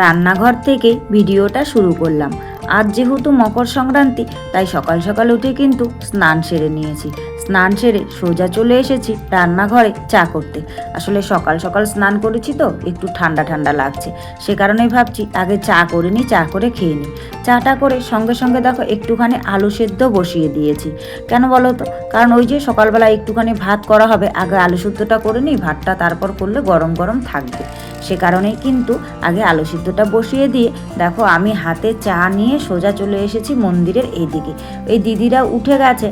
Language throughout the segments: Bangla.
রান্নাঘর থেকে ভিডিওটা শুরু করলাম। আজ যেহেতু মকর সংক্রান্তি, তাই সকাল সকাল উঠে কিন্তু স্নান সেরে নিয়েছি। স্নান সেরে সোজা চলে এসেছি রান্নাঘরে চা করতে। আসলে সকাল সকাল স্নান করেছি তো, একটু ঠান্ডা ঠান্ডা লাগছে। সে কারণেই ভাবছি আগে চা করে নিই, চা করে খেয়ে নিই। চাটা করে সঙ্গে সঙ্গে দেখো একটুখানি আলু সেদ্ধ বসিয়ে দিয়েছি। কেন বলো তো? কারণ ওই যে সকালবেলা একটুখানি ভাত করা হবে, আগে আলু সেদ্ধটা করে নিই, ভাতটা তারপর করলে গরম গরম থাকবে। সে কারণেই কিন্তু আগে আলু সিদ্ধটা বসিয়ে দিয়ে, দেখো আমি হাতে চা নিয়ে সোজা চলে এসেছি মন্দিরের এইদিকে। এই দিদিরা উঠে গেছে।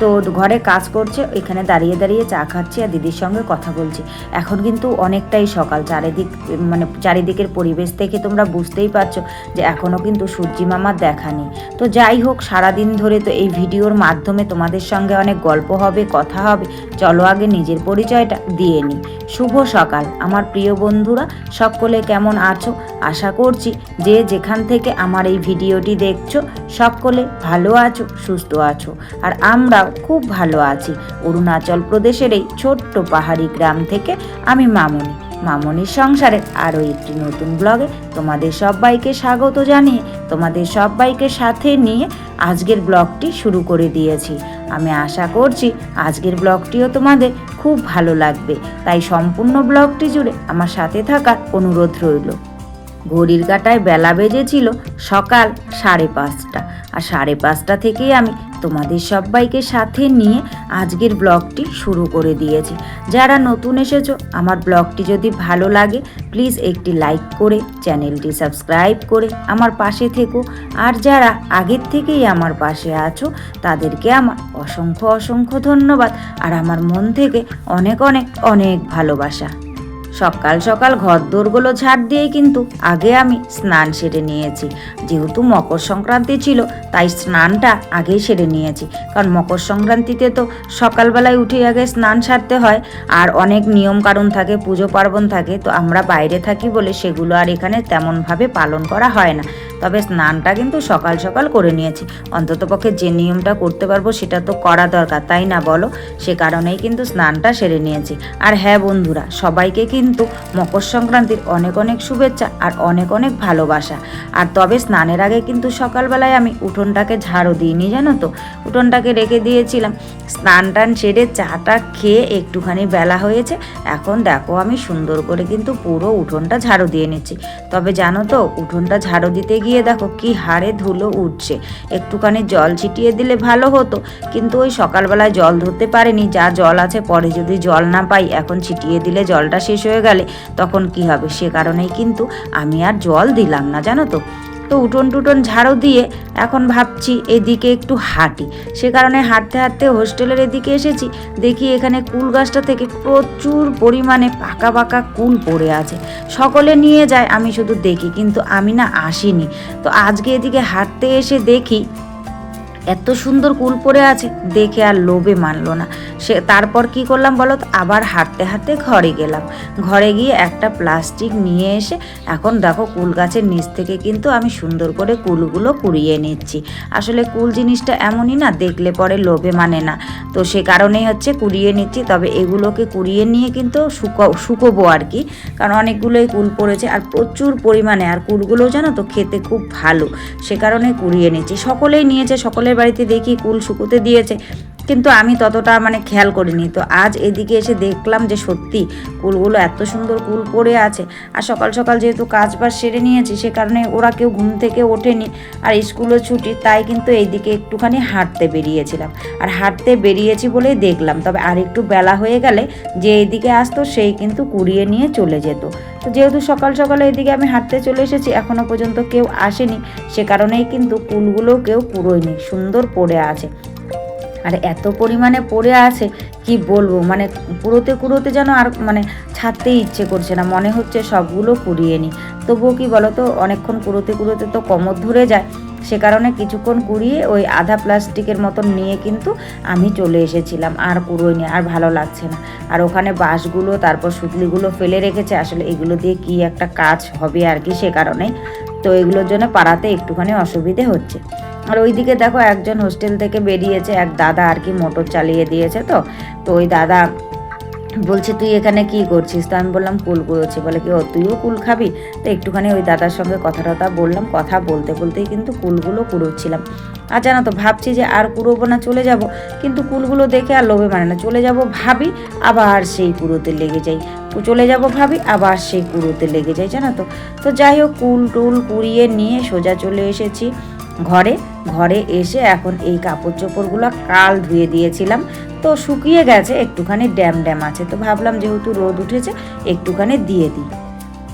তো ঘরে কাজ করছে, এখানে দাঁড়িয়ে দাঁড়িয়ে চা খাচ্ছি আর দিদির সঙ্গে কথা বলছি। এখন কিন্তু অনেকটাই সকাল, চারিদিক মানে চারিদিকের পরিবেশ থেকে তোমরা বুঝতেই পারছ যে এখনও কিন্তু সূর্যি মামার দেখা নেই। তো যাই হোক, সারাদিন ধরে তো এই ভিডিওর মাধ্যমে তোমাদের সঙ্গে অনেক গল্প হবে, কথা হবে। চলো আগে নিজের পরিচয়টা দিয়ে নিই। শুভ সকাল, আমার প্রিয় বন্ধুরা, সকলে কেমন আছো? আশা করছি যে যেখান থেকে আমার এই ভিডিওটি দেখছ, সকলে ভালো আছো, সুস্থ আছো। আর আমরাও খুব ভালো আছি। অরুণাচল প্রদেশের এই ছোট্ট পাহাড়ি গ্রাম থেকে আমি মামনি। মামনির সংসারের আরও একটি নতুন ব্লগে তোমাদের সবাইকে স্বাগত জানিয়ে, তোমাদের সবাইকে সাথে নিয়ে আজকের ব্লগটি শুরু করে দিয়েছি। আমি আশা করছি আজকের ব্লগটিও তোমাদের খুব ভালো লাগবে। তাই সম্পূর্ণ ব্লগটি জুড়ে আমার সাথে থাকার অনুরোধ রইল। ঘড়ির কাটায় বেলা বেজেছিল সকাল সাড়ে পাঁচটা। আর সাড়ে পাঁচটা থেকেই আমি তোমাদের সবাইকে সাথে নিয়ে আজকের ব্লগটি শুরু করে দিয়েছি। যারা নতুন এসেছ, আমার ব্লগটি যদি ভালো লাগে প্লিজ একটি লাইক করে চ্যানেলটি সাবস্ক্রাইব করে আমার পাশে থেকো। আর যারা আগের থেকেই আমার পাশে আছো, তাদেরকে আমার অসংখ্য অসংখ্য ধন্যবাদ। আর আমার মন থেকে অনেক অনেক অনেক ভালোবাসা। সকাল সকাল ঘর দোরগুলো ঝাড় দিয়ে কিন্তু আগে আমি স্নান সেরে নিয়েছি। যেহেতু মকর সংক্রান্তি ছিল, তাই স্নানটা আগেই সেরে নিয়েছি। কারণ মকর সংক্রান্তিতে তো সকালবেলায় উঠে আগে স্নান সারতে হয়, আর অনেক নিয়ম কারণ থাকে, পুজো পার্বণ থাকে, তো আমরা বাইরে থাকি বলে সেগুলো আর এখানে তেমনভাবে পালন করা হয় না। তবে স্নানটা কিন্তু সকাল সকাল করে নিয়েছি। অন্ততপক্ষে যে নিয়মটা করতে পারব সেটা তো করা দরকার, তাই না বলো? সে কারণেই কিন্তু স্নানটা সেরে নিয়েছি। আর হ্যাঁ বন্ধুরা, সবাইকে কিন্তু মকর সংক্রান্তির অনেক অনেক শুভেচ্ছা আর অনেক অনেক ভালোবাসা। আর তবে স্নানের আগে কিন্তু সকালবেলায় আমি উঠোনটাকে ঝাড়ু দিইনি, জানো তো? উঠোনটাকে রেখে দিয়েছিলাম। স্নান টান সেরে চাটা খেয়ে একটুখানি বেলা হয়েছে। এখন দেখো আমি সুন্দর করে কিন্তু পুরো উঠোনটা ঝাড়ু দিয়ে নিচ্ছি। তবে জানো তো, উঠোনটা ঝাড়ু দিতে গিয়ে দেখো কি হারে ধুলো উঠছে। একটুখানি জল ছিটিয়ে দিলে ভালো হতো, কিন্তু ওই সকালবেলায় জল ধরতে পারেনি, যা জল আছে পরে যদি জল না পাই, এখন ছিটিয়ে দিলে জলটা শেষ হয়ে গেলে তখন কি হবে? সে কারণেই কিন্তু আমি আর জল দিলাম না, জানো তো। তো উঠোন টুটন ঝাড়ু দিয়ে এখন ভাবছি এদিকে একটু হাঁটি। সে কারণে হাঁটতে হাঁটতে হোস্টেলের এদিকে এসেছি, দেখি এখানে কুল গাছটা থেকে প্রচুর পরিমাণে পাকা পাকা কুল পড়ে আছে। সকলে নিয়ে যায়, আমি শুধু দেখি, কিন্তু আমি না আসিনি। তো আজকে এদিকে হাঁটতে এসে দেখি এত সুন্দর কুল পড়ে আছে, দেখে আর লোভে মানলো না। সে তারপর কি করলাম বলো আবার হাঁটতে হাঁটতে ঘরে গেলাম। ঘরে গিয়ে একটা প্লাস্টিক নিয়ে এসে এখন দেখো কুল গাছের নিচ থেকে কিন্তু আমি সুন্দর করে কুলগুলো কুড়িয়ে নিচ্ছি। আসলে কুল জিনিসটা এমনই না, দেখলে পরে লোভে মানে না। তো সে কারণেই হচ্ছে কুড়িয়ে নিচ্ছি, তবে এগুলোকে কুড়িয়ে নিয়ে কিন্তু শুকো, শুকোবো আর কি। কারণ অনেকগুলোই কুল পড়েছে আর প্রচুর পরিমাণে। আর কুলগুলো জানো তো খেতে খুব ভালো, সে কারণে কুড়িয়ে নিচ্ছি। সকলেই নিয়েছে বাড়িতে দেখি কুল শুকোতে দিয়েছে। কিন্তু আমি ততটা মানে খেয়াল করিনি। তো আজ এদিকে এসে দেখলাম যে সত্যি কুলগুলো এত সুন্দর কুল পড়ে আছে। আর সকাল সকাল যেহেতু কাজ বাজ সেরে নিয়েছি, সে কারণে ওরা কেউ ঘুম থেকে ওঠেনি। আর স্কুলও ছুটি, তাই কিন্তু এইদিকে একটুখানি হাঁটতে বেরিয়েছিলাম। আর হাঁটতে বেরিয়েছি বলেই দেখলাম। তবে আর একটু বেলা হয়ে গেলে যে এইদিকে আসতো সেই কিন্তু কুড়িয়ে নিয়ে চলে যেত। তো যেহেতু সকাল সকালে এদিকে আমি হাঁটতে চলে এসেছি এখনও পর্যন্ত কেউ আসেনি। সে কারণেই কিন্তু কুলগুলো কেউ কুড়োয়নি সুন্দর পড়ে আছে। আর এত পরিমাণে পড়ে আছে, কি বলব? মানে কুড়োতে কুড়োতে যেন আর মানে ছাড়তেই ইচ্ছে করছে না, মনে হচ্ছে সবগুলো কুড়িয়ে নিই তবুও কি বলো তো অনেকক্ষণ কুড়োতে কুড়োতে তো কোমর ধরে যায়, সে কারণে কিছুক্ষণ কুড়িয়ে ওই আধা প্লাস্টিকের মতন নিয়ে কিন্তু আমি চলে এসেছিলাম, আর কুড়োইনি, আর ভালো লাগছে না। আর ওখানে বাঁশগুলো, তারপর সুতলিগুলো ফেলে রেখেছে, আসলে এগুলো দিয়ে কি একটা কাজ হবে আর কি সে কারণে। তো এগুলোর জন্য পাড়াতে একটুখানি অসুবিধে হচ্ছে। আর ওইদিকে দেখো একজন হোস্টেল থেকে বেরিয়েছে, এক দাদা আর কি মোটর চালিয়ে দিয়েছে তো। তো ওই দাদা বলছে, তুই এখানে কি করছিস? তো আমি বললাম, কুল কুড়োচ্ছি। বলে কি, ও, তুইও কুল খাবি? তো একটুখানি ওই দাদার সঙ্গে কথা টথা বললাম, কথা বলতে বলতেই কিন্তু কুলগুলো কুড়োচ্ছিলাম। আর জানো তো, ভাবছি যে আর কুড়োবো না, চলে যাব। কিন্তু কুলগুলো দেখে আর লোভে মানে না, চলে যাব ভাবি, আবার সেই কুড়োতে লেগে যাই। চলে যাব ভাবি, আবার সেই কুড়োতে লেগে যাই, জানো তো। তো যাই হোক, কুল টুল কুড়িয়ে নিয়ে সোজা চলে এসেছি ঘরে। ঘরে এসে এখন এই কাপড় চোপড়গুলো কাল ধুয়ে দিয়েছিলাম। তো শুকিয়ে গেছে, একটুখানি ড্যাম ড্যাম আছে। তো ভাবলাম যেহেতু রোদ উঠেছে, একটুখানি দিয়ে দিই।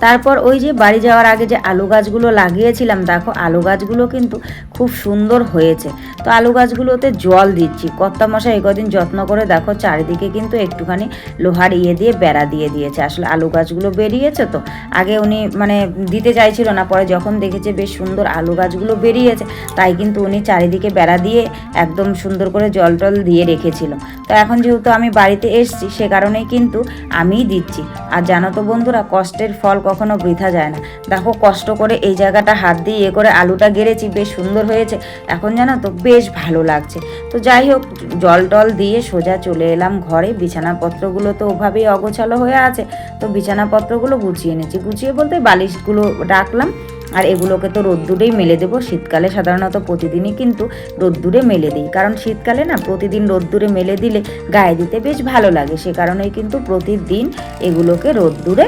তারপর ওই যে বাড়ি যাওয়ার আগে যে আলু গাছগুলো লাগিয়েছিলাম, দেখো আলু গাছগুলো কিন্তু খুব সুন্দর হয়েছে। তো আলু গাছগুলোতে জল দিচ্ছি। কর্তা মশাই কদিন যত্ন করে দেখো চারিদিকে কিন্তু একটুখানি লোহার ইয়ে দিয়ে বেড়া দিয়ে দিয়েছে। আসলে আলু গাছগুলো বেরিয়েছে তো, আগে উনি মানে দিতে চাইছিল না, পরে যখন দেখেছে বেশ সুন্দর আলু গাছগুলো বেরিয়েছে, তাই কিন্তু উনি চারিদিকে বেড়া দিয়ে একদম সুন্দর করে জল টল দিয়ে রেখেছিল। তো এখন যেহেতু আমি বাড়িতে এসছি, সে কারণেই কিন্তু আমিই দিচ্ছি। আর জানো তো বন্ধুরা, কষ্টের ফল কখনো বৃথা যায় না। দেখো কষ্ট করে এই জায়গাটা হাত দিয়ে ইয়ে করে আলুটা গেড়েছি, বেশ সুন্দর হয়েছে। এখন জানো তো বেশ ভালো লাগছে। তো যাই হোক, জল টল দিয়ে সোজা চলে এলাম ঘরে। বিছানাপত্রগুলো তো ওভাবেই অগোছালো হয়ে আছে। তো বিছানাপত্রগুলো গুছিয়ে নিয়েছি গুছিয়ে বলতে বালিশগুলো রাখলাম। আর এগুলোকে তো রোদ্দুরেই মেলে দেবো। শীতকালে সাধারণত প্রতিদিনই কিন্তু রোদ্দুরে মেলে দিই। কারণ শীতকালে না প্রতিদিন রোদ্দুরে মেলে দিলে গায়ে দিতে বেশ ভালো লাগে। সে কারণেই কিন্তু প্রতিদিন এগুলোকে রোদ্দুরে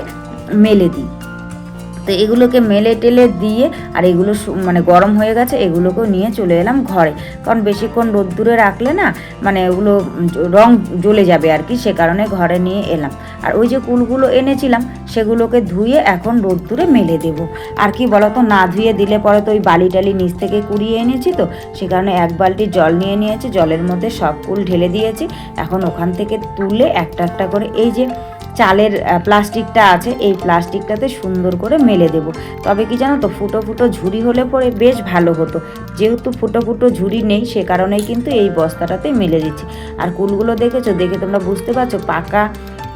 মেলে দিই। তো এগুলোকে মেলে টেলে দিয়ে আর এগুলো মানে গরম হয়ে গেছে, এগুলোকেও নিয়ে চলে এলাম ঘরে। কারণ বেশিক্ষণ রোদ্দুরে রাখলে না মানে ওগুলো রং জ্বলে যাবে আর কি, সে কারণে ঘরে নিয়ে এলাম। আর ওই যে কুলগুলো এনেছিলাম, সেগুলোকে ধুয়ে এখন রোদ্দুরে মেলে দেবো। আর কি বলতো, না ধুয়ে দিলে পরে তো ওই বালি টালি নিচ থেকে কুড়িয়ে এনেছি তো, সে কারণে এক বালতি জল নিয়ে নিয়েছি, জলের মধ্যে সব কুল ঢেলে দিয়েছি। এখন ওখান থেকে তুলে একটা একটা করে এই যে চালের প্লাস্টিকটা আছে, এই প্লাস্টিকটাতে সুন্দর করে মেলে দেব। তবে কি জানো তো, ফুটো ফুটো ঝুড়ি হলে পরে বেশ ভালো হতো। যেহেতু ফুটো ফুটো ঝুড়ি নেই, সে কারণেই কিন্তু এই বস্তাটাতে মেলে দিচ্ছি। আর কুলগুলো দেখেছ? দেখে তোমরা বুঝতে পারছ, পাকা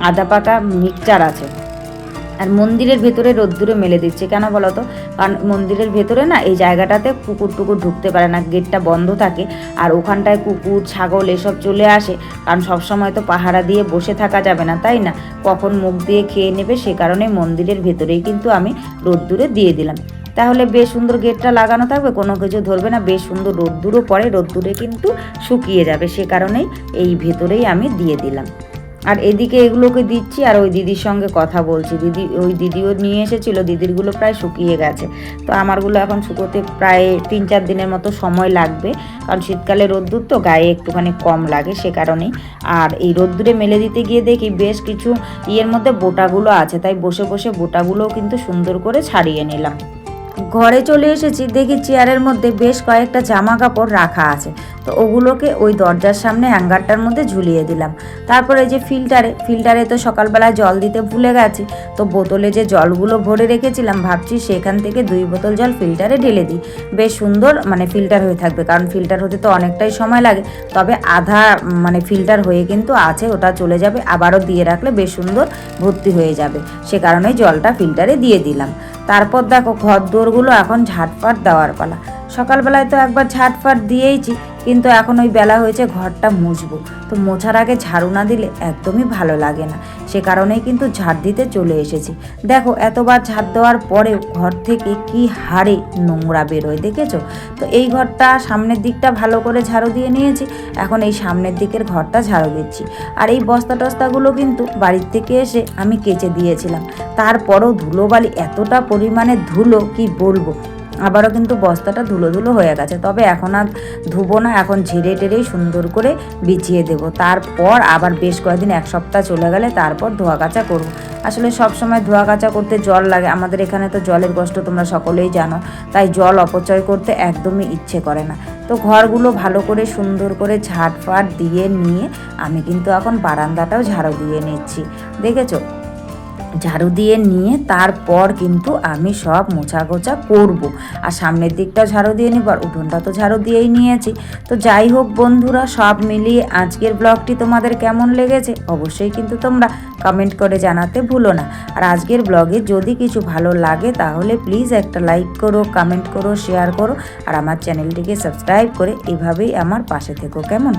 আদা পাকা মিক্সচার আছে। আর মন্দিরের ভেতরে রোদ্দুরে মেলে দিচ্ছে। কেন বলো তো কারণ মন্দিরের ভেতরে না এই জায়গাটাতে কুকুর টুকুর ঢুকতে পারে না, গেটটা বন্ধ থাকে আর ওখানটায় কুকুর, ছাগল এসব চলে আসে। কারণ সবসময় তো পাহারা দিয়ে বসে থাকা যাবে না, তাই না? কখন মুখ দিয়ে খেয়ে নেবে সে কারণে মন্দিরের ভেতরেই কিন্তু আমি রোদ্দুরে দিয়ে দিলাম। তাহলে বেশ সুন্দর গেটটা লাগানো থাকবে, কোনো কিছু ধরবে না, বেশ সুন্দর রোদ্দুরও পড়ে, রোদ্দুরে কিন্তু শুকিয়ে যাবে, সে কারণেই এই ভেতরেই আমি দিয়ে দিলাম। আর এদিকে এগুলোকে দিচ্ছি আর ওই দিদির সঙ্গে কথা বলছি। দিদি, ওই দিদিও নিয়ে এসেছিল, দিদিরগুলো প্রায় শুকিয়ে গেছে। তো আমারগুলো এখন শুকোতে প্রায় তিন চার দিনের মতো সময় লাগবে। কারণ শীতকালে রোদ্দুর তো গায়ে একটুখানি কম লাগে সে কারণেই। আর এই রোদ্দুরে মেলে দিতে গিয়ে দেখি বেশ কিছু ইয়ের মধ্যে বোটাগুলো আছে। তাই বসে বসে বোটাগুলোও কিন্তু সুন্দর করে ছাড়িয়ে নিলাম। ঘরে চলে এসেছি, দেখি চেয়ারের মধ্যে বেশ কয়েকটা জামা কাপড় রাখা আছে। তো ওগুলোকে ওই দরজার সামনে হ্যাঙ্গারটার মধ্যে ঝুলিয়ে দিলাম। তারপরে যে ফিল্টারে ফিল্টারে তো সকালবেলা জল দিতে ভুলে গেছি, তো বোতলে যে জলগুলো ভরে রেখেছিলাম, ভাবছি সেখান থেকে দুই বোতল জল ফিল্টারে ঢেলে দিই। বেশ সুন্দর মানে ফিল্টার হয়ে থাকবে, কারণ ফিল্টার হতে তো অনেকটাই সময় লাগে। তবে আধা মানে ফিল্টার হয়ে কিন্তু আছে, ওটা চলে যাবে, আবারও দিয়ে রাখলে বেশ সুন্দর ভর্তি হয়ে যাবে। সে কারণে জলটা ফিল্টারে দিয়ে দিলাম। তারপর দেখো ঘর দোরগুলো এখন ঝাটপাট দেওয়ার পালা। সকালবেলায় তো একবার ঝাটপাট দিয়েইছি কিন্তু এখন ওই বেলা হয়েছে ঘরটা মুছবো। তো মোছার আগে ঝাড়ু না দিলে একদমই ভালো লাগে না। সে কারণেই কিন্তু ঝাড় দিতে চলে এসেছি। দেখো, এতবার ঝাড় দেওয়ার পরেও ঘর থেকে কি হারে নোংরা বেরোয়, দেখেছ? তো এই ঘরটা সামনের দিকটা ভালো করে ঝাড়ু দিয়ে নিয়েছি। এখন এই সামনের দিকের ঘরটা ঝাড়ু দিচ্ছি। আর এই বস্তা টস্তাগুলো কিন্তু বাড়ির থেকে এসে আমি কেচে দিয়েছিলাম। তারপরও ধুলোবালি এতটা পরিমাণে ধুলো, কি বলব? আবারও কিন্তু বস্তাটা ধুলো ধুলো হয়ে গেছে। তবে এখন আর ধুবো না, এখন ঝেড়ে টেরেই সুন্দর করে বিছিয়ে দেবো। তারপর আবার বেশ কয়েকদিন, এক সপ্তাহ চলে গেলে তারপর ধোয়া কাচা করব। আসলে সব সময় ধোয়া কাচা করতে জল লাগে, আমাদের এখানে তো জলের কষ্ট তোমরা সকলেই জানো। তাই জল অপচয় করতে একদমই ইচ্ছে করে না। তো ঘরগুলো ভালো করে সুন্দর করে ঝাটফাট দিয়ে নিয়ে আমি কিন্তু এখন বারান্দাটাও ঝাড়ু দিয়ে নিচ্ছি। দেখেছ? ঝাড়ু দিয়ে নিয়ে তারপর কিন্তু আমি সব মোছা গোছা করব। আর সামনের দিকটা ঝাড়ু দিয়ে নিব, আর উঠোনটা তো ঝাড়ু দিয়েই নিয়েছি। তো যাই হোক বন্ধুরা, সব মিলিয়ে আজকের ব্লগটি তোমাদের কেমন লেগেছে অবশ্যই কিন্তু তোমরা কমেন্ট করে জানাতে ভুলো না। আর আজকের ব্লগে যদি কিছু ভালো লাগে তাহলে প্লিজ একটা লাইক করো কমেন্ট করো শেয়ার করো, আর আমার চ্যানেলটিকে সাবস্ক্রাইব করে এভাবেই আমার পাশে থেকো, কেমন?